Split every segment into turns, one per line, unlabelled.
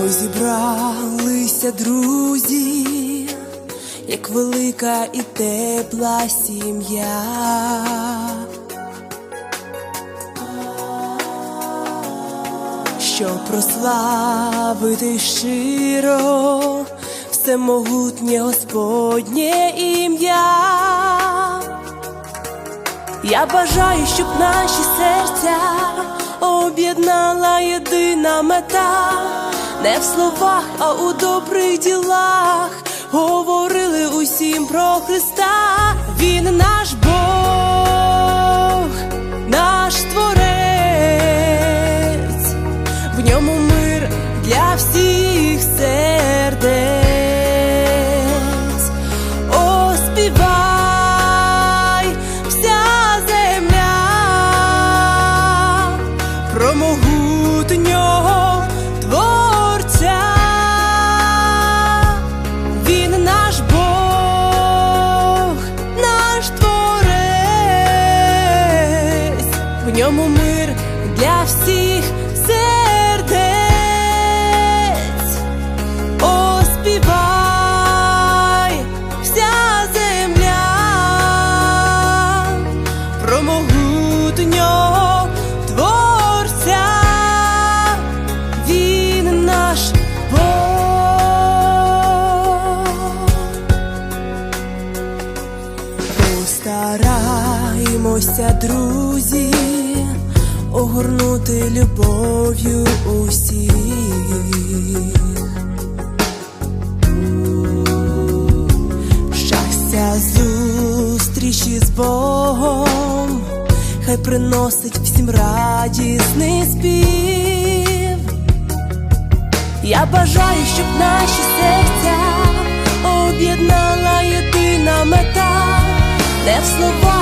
Молимося, друзі, як велика і тепла сім'я. Щоб прославити щиро всемогутнє Господнє ім'я. Я бажаю, щоб наші серця об'єднала єдина мета, не в словах, а у добрих ділах говорили усім про Христа. Він наш Бог, наш Творець, в ньому мир для всіх сердець. О, вся земля про ньому мир для всіх сердець. О, співай вся земля про могутнього творця, він наш Бог. Постараємося, друзі, огорнути любов'ю усіх. Щастя зустрічі з Богом, хай приносить всім радісний спів. Я бажаю, щоб наші серця об'єднала єдина мета, не в словах,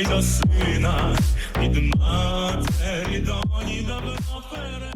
й до сина, від матері доні давно перед.